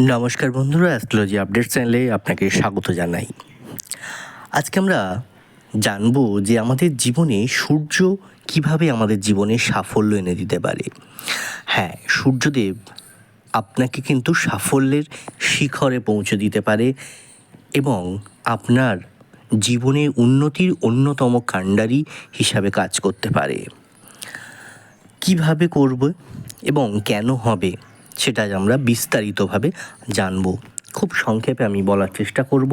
নমস্কার বন্ধুরা astrology update চ্যানেলে আপনাকে স্বাগত জানাই। আজকে আমরা জানব যে আমাদের জীবনে সূর্য কীভাবে আমাদের জীবনে সাফল্য এনে দিতে পারে। হ্যাঁ সূর্যদেব আপনাকে কিন্তু সাফল্যের শিখরে পৌঁছে দিতে পারে এবং আপনার জীবনে উন্নতির অন্যতম কাণ্ডারি হিসাবে কাজ করতে পারে। কীভাবে করব এবং কেন হবে? সেটা আমরা বিস্তারিতভাবে জানব। খুব সংক্ষেপে আমি বলার চেষ্টা করব,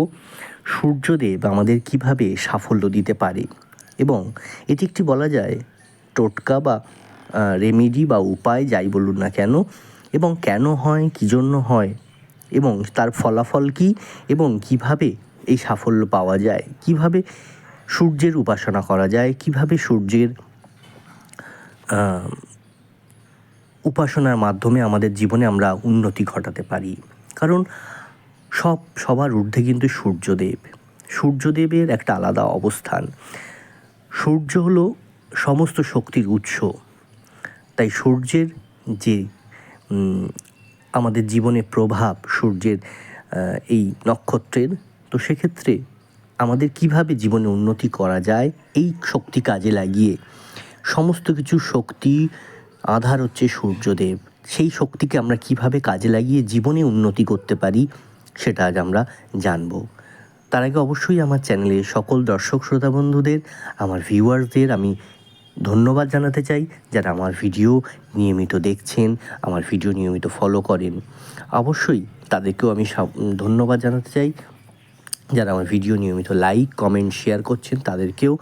সূর্যদেব আমাদের কীভাবে সাফল্য দিতে পারে এবং এটি একটি বলা যায় টোটকা বা রেমেডি বা উপায়, যাই বলুন না কেন, এবং কেন হয়, কী জন্য হয়, এবং তার ফলাফল কী, এবং কীভাবে এই সাফল্য পাওয়া যায়, কীভাবে সূর্যের উপাসনা করা যায়, কীভাবে সূর্যের উপাসনার মাধ্যমে আমাদের জীবনে আমরা উন্নতি ঘটাতে পারি। কারণ সব, সবার ঊর্ধ্বে কিন্তু সূর্যদেব। সূর্যদেবের একটা আলাদা অবস্থান। সূর্য হলো সমস্ত শক্তির উৎস। তাই সূর্যের যে আমাদের জীবনে প্রভাব সূর্যের এই নক্ষত্রের, তো সেক্ষেত্রে আমাদের কীভাবে জীবনে উন্নতি করা যায়, এই শক্তি কাজে লাগিয়ে সমস্ত কিছু শক্তি আধার হচ্ছে সূর্যদেব। সেই শক্তিকে আমরা কীভাবে কাজে লাগিয়ে জীবনে উন্নতি করতে পারি, সেটা আজ আমরা জানব। তার আগে অবশ্যই আমার চ্যানেলে সকল দর্শক, শ্রোতা বন্ধুদের, আমার ভিউয়ার্সদের আমি ধন্যবাদ জানাতে চাই যারা আমার ভিডিও নিয়মিত দেখছেন, আমার ভিডিও নিয়মিত ফলো করেন। অবশ্যই তাদেরকেও আমি ধন্যবাদ জানাতে চাই। যারা আমার ভিডিও নিয়মিত লাইক কমেন্ট শেয়ার করছেন, তাদেরকেও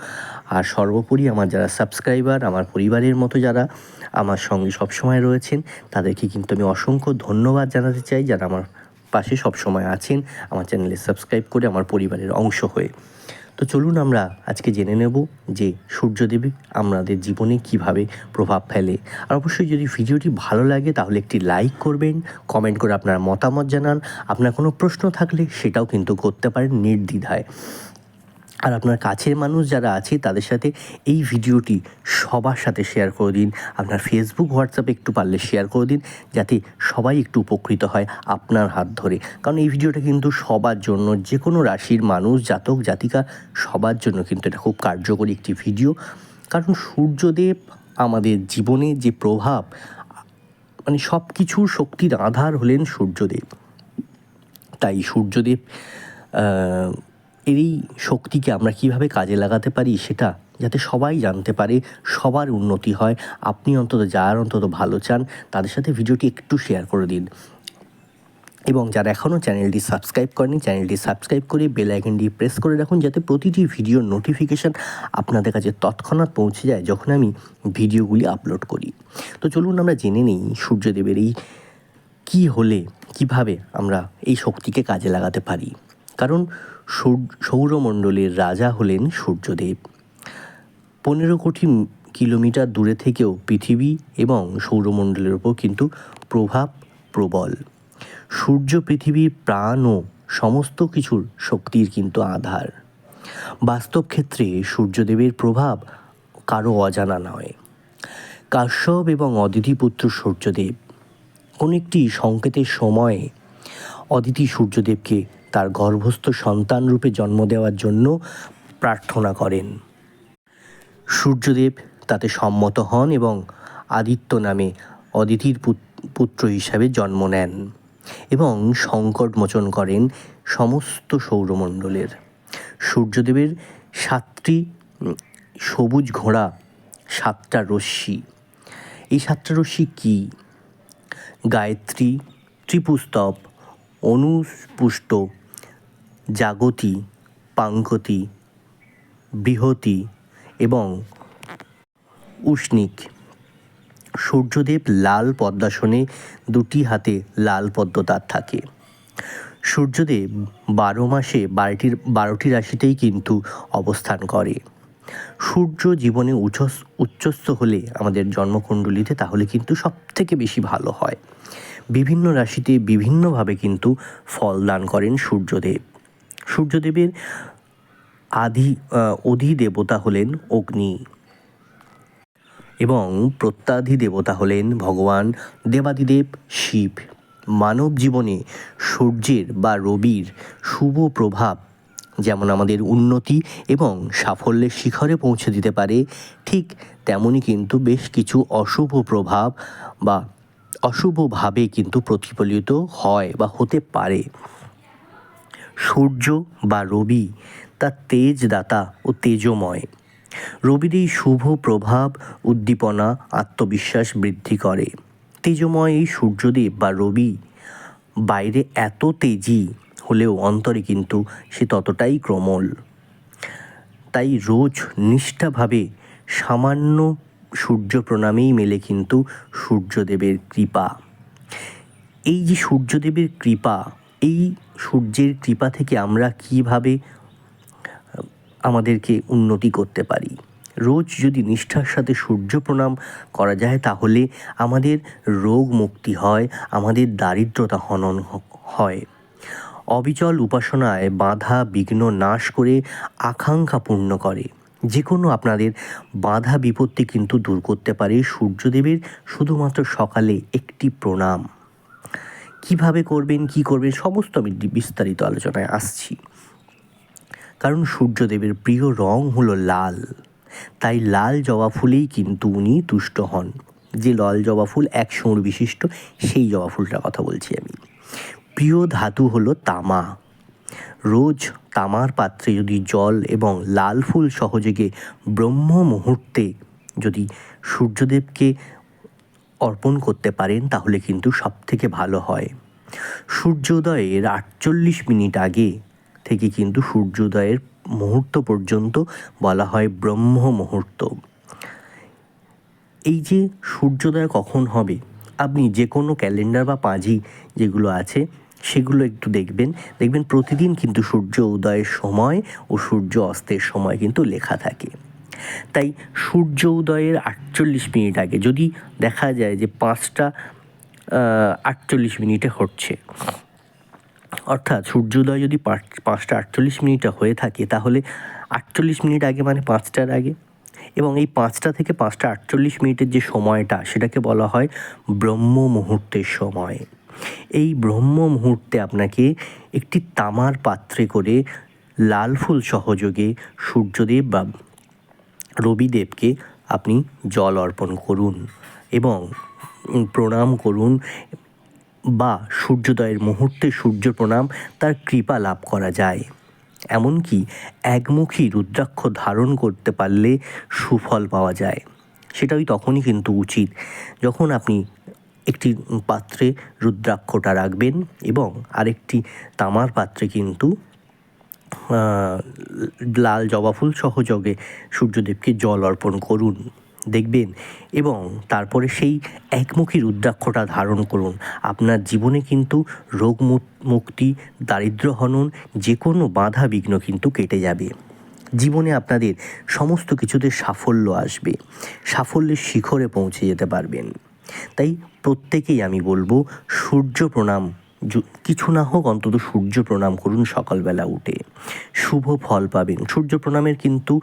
আর সর্বোপরি আমার যারা সাবস্ক্রাইবার আমার পরিবারের মতো যারা আমার সঙ্গে সবসময় রয়েছেন, তাদেরকে কিন্তু আমি অসংখ্য ধন্যবাদ জানাতে চাই যারা আমার পাশে সবসময় আছেন, আমার চ্যানেলে সাবস্ক্রাইব করে আমার পরিবারের অংশ হয়ে। তো চলুন আমরা আজকে জেনে নেব যে সূর্যদেবী আমাদের জীবনে কীভাবে প্রভাব ফেলে। আর অবশ্যই যদি ভিডিওটি ভালো লাগে, তাহলে একটি লাইক করবেন কমেন্ট করে আপনার মতামত জানান। আপনার কোনো প্রশ্ন থাকলে সেটাও কিন্তু করতে পারেন নির্দ্বিধায়। আর আপনার কাছের মানুষ যারা আছে, তাদের সাথে এই ভিডিওটি সবার সাথে শেয়ার করে দিন। আপনার ফেসবুক হোয়াটসঅ্যাপে একটু পারলে শেয়ার করে দিন, যাতে সবাই একটু উপকৃত হয় আপনার হাত ধরে। কারণ এই ভিডিওটা কিন্তু সবার জন্য যে কোনো রাশির মানুষ, জাতক, জাতিকা, সবার জন্য কিন্তু এটা খুব কার্যকরী একটি ভিডিও। কারণ সূর্যদেব আমাদের জীবনে যে প্রভাব মানে সব কিছুর শক্তির আধার হলেন সূর্যদেব। তাই সূর্যদেব এই শক্তিকে আমরা কীভাবে কাজে লাগাতে পারি সেটা যাতে সবাই জানতে পারে, সবার উন্নতি হয়। আপনি অন্তত যার অন্তত ভালো চান, তাদের সাথে ভিডিওটি একটু শেয়ার করে দিন। এবং যারা এখনও চ্যানেলটি সাবস্ক্রাইব করেনি চ্যানেলটি সাবস্ক্রাইব করে বেল আইকনটি প্রেস করে রাখুন, যাতে প্রতিটি ভিডিওর নোটিফিকেশান আপনাদের কাছে তৎক্ষণাৎ পৌঁছে যায় যখন আমি ভিডিওগুলি আপলোড করি। তো চলুন আমরা জেনে নিই সূর্যদেবের এই কি হলে, কীভাবে আমরা এই শক্তিকে কাজে লাগাতে পারি। কারণ সৌরমণ্ডলের রাজা হলেন সূর্যদেব। পনেরো কোটি কিলোমিটার দূরে থেকেও পৃথিবী এবং সৌরমণ্ডলের ওপর কিন্তু প্রভাব প্রবল। সূর্য পৃথিবীর প্রাণ ও সমস্ত কিছুর শক্তির কিন্তু আধার। বাস্তব ক্ষেত্রে সূর্যদেবের প্রভাব কারও অজানা নয়। কাশ্যপ এবং অদিতিপুত্র সূর্যদেব। কোনো একটি সংকেতের সময়ে অদিতি সূর্যদেবকে তার গর্ভস্থ সন্তান রূপে জন্ম দেওয়ার জন্য প্রার্থনা করেন। সূর্যদেব তাতে সম্মত হন এবং আদিত্য নামে অদিতির পুত- পুত্র হিসাবে জন্ম নেন এবং সংকট মোচন করেন সমস্ত সৌরমণ্ডলের। সূর্যদেবের সাতটি সবুজ ঘোড়া, সাতটা রশ্মি। এই সাতটা রশ্মি কী? গায়ত্রী, ত্রিপুস্তব অনুপুষ্ট জাগতি পাঙ্কতি বৃহতি এবং উষ্ণিক। সূর্যদেব লাল পদ্মাসনে দুটি হাতে লাল পদ্ম তার থাকে। সূর্যদেব বারো মাসে বারোটির, বারোটি রাশিতেই কিন্তু অবস্থান করে। সূর্য জীবনে উচ্চস উচ্চস্থ হলে আমাদের জন্মকুণ্ডলিতে তাহলে কিন্তু সব থেকে বেশি ভালো হয়। বিভিন্ন রাশিতে বিভিন্নভাবে কিন্তু ফল দান করেন সূর্যদেব। সূর্যদেবের আধি আহ, অধি দেবতা হলেন অগ্নি এবং প্রত্যাধি দেবতা হলেন ভগবান দেবাদিদেব শিব। মানব জীবনে সূর্যের বা রবির শুভ প্রভাব যেমন আমাদের উন্নতি এবং সাফল্যের শিখরে পৌঁছে দিতে পারে ঠিক তেমনই কিন্তু বেশ কিছু অশুভ প্রভাব বা অশুভভাবে কিন্তু প্রতিফলিত হয় বা হতে পারে। সূর্য বা রবি তার তেজদাতা ও তেজময়। রবির এই শুভ প্রভাব, উদ্দীপনা, আত্মবিশ্বাস বৃদ্ধি করে। তেজময় এই সূর্যদেব বা রবি বাইরে এত তেজি হলেও অন্তরে কিন্তু সে ততটাই ক্রমল তাই রোজ নিষ্ঠাভাবে সামান্য সূর্য প্রণামেই মেলে কিন্তু সূর্যদেবের কৃপা। এই যে সূর্যদেবের কৃপা, এই সূর্যের কৃপা থেকে আমরা কীভাবে আমাদেরকে উন্নতি করতে পারি? রোজ যদি নিষ্ঠার সাথে সূর্য প্রণাম করা যায়, তাহলে আমাদের রোগ মুক্তি হয়, আমাদের দারিদ্রতা হনন হয়। অবিচল উপাসনায় বাধা, বিঘ্ন নাশ করে আকাঙ্ক্ষা পূর্ণ করে। যে কোনো আপনাদের বাধা বিপত্তি কিন্তু দূর করতে পারে। সূর্যদেবের শুধুমাত্র সকালে একটি প্রণাম। কীভাবে করবেন, কি করবেন, সমস্ত আমি বিস্তারিত আলোচনায় আসছি। কারণ সূর্যদেবের প্রিয় রং হলো লাল। তাই লাল জবা ফুলেই কিন্তু উনি তুষ্ট হন। যে লাল জবা ফুল এক সুর বিশিষ্ট, সেই জবা ফুলটার কথা বলছি আমি। প্রিয় ধাতু হলো তামা। রোজ তামার পাত্রে যদি জল এবং লাল ফুল সহযোগে ব্রহ্ম মুহূর্তে যদি সূর্যদেবকে অর্পণ করতে পারেন, তাহলে কিন্তু সব থেকে ভালো হয়। সূর্যোদয়ের আটচল্লিশ মিনিট আগে থেকে কিন্তু সূর্যোদয়ের মুহূর্ত পর্যন্ত বলা হয় ব্রহ্ম মুহূর্ত। এই যে সূর্যোদয় কখন হবে, আপনি যে কোনো ক্যালেন্ডার বা পাঁজি যেগুলো আছে, সেগুলো একটু দেখবেন। দেখবেন প্রতিদিন কিন্তু সূর্য উদয়ের সময় ও সূর্য অস্তের সময় কিন্তু লেখা থাকে। তাই সূর্য উদয়ের আটচল্লিশ মিনিট আগে, যদি দেখা যায় যে পাঁচটা আটচল্লিশ মিনিটে হচ্ছে অর্থাৎ সূর্যোদয় যদি পাঁচ- পাঁচটা আটচল্লিশ মিনিটে হয়ে থাকে, তাহলে আটচল্লিশ মিনিট আগে মানে পাঁচটার আগে, এবং এই পাঁচটা থেকে পাঁচটা আটচল্লিশ মিনিটের যে সময়টা, সেটাকে বলা হয় ব্রহ্ম মুহূর্তের সময়। এই ব্রহ্ম মুহূর্তে আপনাকে একটি তামার পাত্রে করে লাল ফুল সহযোগে সূর্যদেব বা রবিদেবকে আপনি জল অর্পণ করুন এবং প্রণাম করুন বা সূর্যোদয়ের মুহূর্তে সূর্য প্রণাম, তার কৃপা লাভ করা যায়। এমনকি একমুখী রুদ্রাক্ষ ধারণ করতে পারলে সুফল পাওয়া যায়। সেটাই তখনই কিন্তু উচিত, যখন আপনি একটি পাত্রে রুদ্রাক্ষটা রাখবেন এবং আরেকটি তামার পাত্রে কিন্তু লাল জবা ফুল সহযোগে সূর্যদেবকে জল অর্পণ করুন, দেখবেন। এবং তারপরে সেই একমুখী রুদ্রাক্ষটা ধারণ করুন। আপনার জীবনে কিন্তু রোগ মুক্তি, দারিদ্র হনন যে কোনো বাধা বিঘ্ন কিন্তু কেটে যাবে। জীবনে আপনাদের সমস্ত কিছুতে সাফল্য আসবে। সাফল্যের শিখরে পৌঁছে যেতে পারবেন। তাই প্রত্যেকেই আমি বলব, সূর্য প্রণাম কিছু না হোক অন্তত সূর্য প্রণাম করুন সকালবেলা উঠে। শুভ ফল পাবেন। সূর্য প্রণামের কিন্তু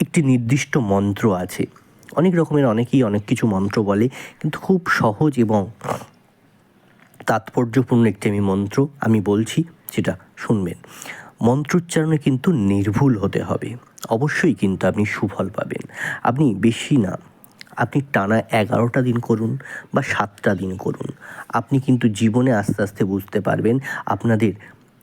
একটি নির্দিষ্ট মন্ত্র আছে। অনেক রকমের অনেকেই অনেক কিছু মন্ত্র বলে, কিন্তু খুব সহজ এবং তাৎপর্যপূর্ণ একটি আমি মন্ত্র আমি বলছি যেটা শুনবেন। মন্ত্রোচ্চারণে কিন্তু নির্ভুল হতে হবে। অবশ্যই কিন্তু আপনি সুফল পাবেন। আপনি বেশি না। আপনি টানা এগারোটা দিন করুন বা সাতটা দিন করুন। আপনি কিন্তু জীবনে আস্তে আস্তে বুঝতে পারবেন আপনাদের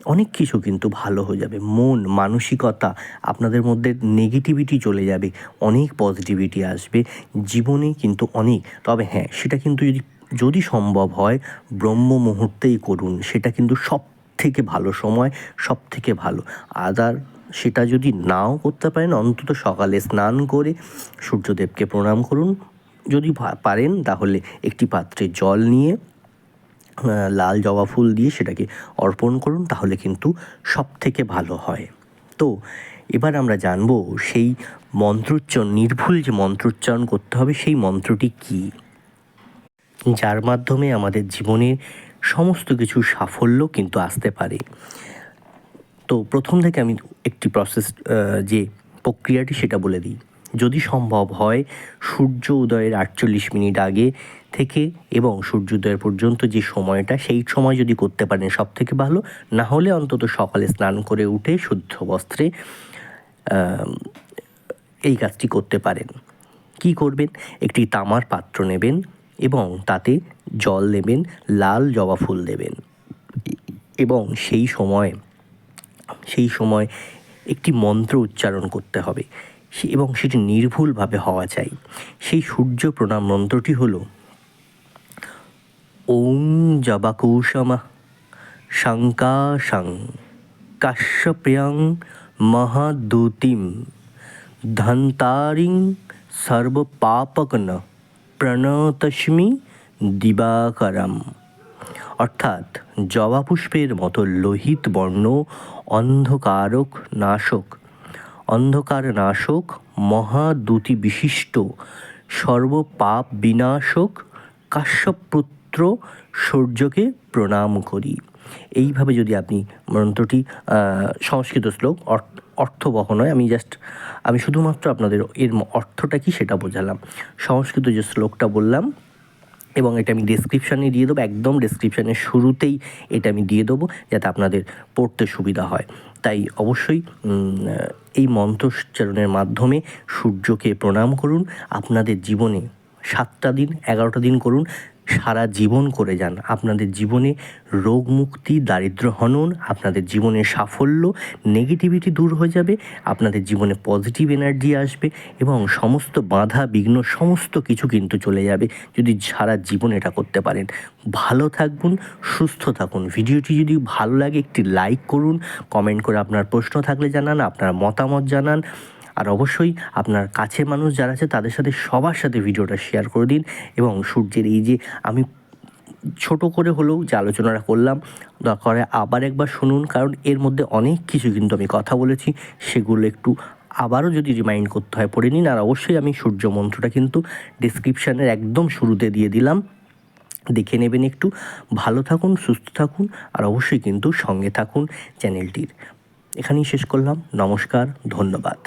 অনেক কিছু কিন্তু ভালো হয়ে যাবে। মন, মানসিকতা আপনাদের মধ্যে নেগেটিভিটি চলে যাবে, অনেক পজিটিভিটি আসবে। জীবনে কিন্তু অনেক, তবে হ্যাঁ সেটা কিন্তু যদি যদি সম্ভব হয়, ব্রহ্ম মুহূর্তেই করুন। সেটা কিন্তু সব থেকে ভালো সময় সব থেকে ভালো। আদার সেটা যদি নাও করতে পারেন, অন্তত সকালে স্নান করে সূর্যদেবকে প্রণাম করুন। যদি পারেন, তাহলে একটি পাত্রে জল নিয়ে লাল জবা ফুল দিয়ে সেটাকে অর্পণ করুন, তাহলে কিন্তু সব থেকে ভালো হয়। তো, এবার আমরা জানব সেই মন্ত্রোচ্চারণ, নির্ভুল যে মন্ত্রোচ্চারণ করতে হবে, সেই মন্ত্রটি কী? যার মাধ্যমে আমাদের জীবনের সমস্ত কিছু সাফল্য কিন্তু আসতে পারে। তো প্রথম থেকে আমি একটি প্রসেস যে প্রক্রিয়াটি সেটা বলে দিই। যদি সম্ভব হয়, সূর্য উদয়ের আটচল্লিশ মিনিট আগে থেকে এবং সূর্যোদয় পর্যন্ত যে সময়টা, সেই সময় যদি করতে পারেন সব থেকে ভালো। না হলে অন্তত সকালে স্নান করে উঠে শুদ্ধ বস্ত্রে এই কাজটি করতে পারেন। কি করবেন? একটি তামার পাত্র নেবেন এবং তাতে জল দেবেন, লাল জবা ফুল দেবেন। এবং সেই সময় সেই সময় একটি মন্ত্র উচ্চারণ করতে হবে। এবং সেটি নির্ভুলভাবে হওয়া চাই। সেই সূর্য প্রণাম মন্ত্রটি হলো, ওং জবাকুশমা শঙ্কাশং কাশ্যপ্রিয়ং মহাদূতিম ধন্তারিং সর্বপাপকন প্রণতস্মি দিবাকরম। অর্থাৎ জবা পুষ্পের মতো লোহিত বর্ণ অন্ধকারক নাশক। অন্ধকার নাশক মহাদূতি বিশিষ্ট সর্বপাপ বিনাশক কাশ্যপুত্র সূর্যকে প্রণাম করি। এইভাবে যদি আপনি মন্ত্রটি সংস্কৃত শ্লোক অর্থ- অর্থবহ নয়, আমি জাস্ট আমি শুধুমাত্র আপনাদের এর অর্থটা কি সেটা বোঝালাম। সংস্কৃত যে শ্লোকটা বললাম এবং এটা আমি ডিসক্রিপশানে দিয়ে দেবো, একদম ডেসক্রিপশানের শুরুতেই এটা আমি দিয়ে দেবো, যাতে আপনাদের পড়তে সুবিধা হয়। তাই অবশ্যই এই মন্ত্রোচ্চারণের মাধ্যমে সূর্যকে প্রণাম করুন। আপনাদের জীবনে সাতটা দিন, এগারোটা দিন করুন। সারা জীবন করে যান। আপনাদের জীবনে রোগ মুক্তি দারিদ্র হনন, আপনাদের জীবনে সাফল্য নেগেটিভিটি দূর হয়ে যাবে, আপনাদের জীবনে পজিটিভ এনার্জি আসবে এবং সমস্ত বাধা, বিঘ্ন, সমস্ত কিছু কিন্তু চলে যাবে যদি সারা জীবন এটা করতে পারেন। ভালো থাকবেন, সুস্থ থাকুন। ভিডিওটি যদি ভালো লাগে একটি লাইক করুন কমেন্ট করে আপনার প্রশ্ন থাকলে জানান, আপনার মতামত জানান। আর অবশ্যই আপনার কাছের মানুষ যারা আছে, তাদের সাথে সবার সাথে ভিডিওটা শেয়ার করে দিন এবং সূর্যের এই যে আমি ছোট করে হলেও যে আলোচনাটা করলাম, দরকার আবার একবার শুনুন, কারণ এর মধ্যে অনেক কিছু কিন্তু আমি কথা বলেছি, সেগুলো একটু আবারও যদি রিমাইন্ড করতে হয়, পড়ে নিন। আর অবশ্যই আমি সূর্য মন্ত্রটা কিন্তু ডিসক্রিপশানের একদম শুরুতে দিয়ে দিলাম। দেখে নেবেন একটু। ভালো থাকুন, সুস্থ থাকুন, আর অবশ্যই কিন্তু সঙ্গে থাকুন চ্যানেলটির। এখানেই শেষ করলাম। নমস্কার, ধন্যবাদ।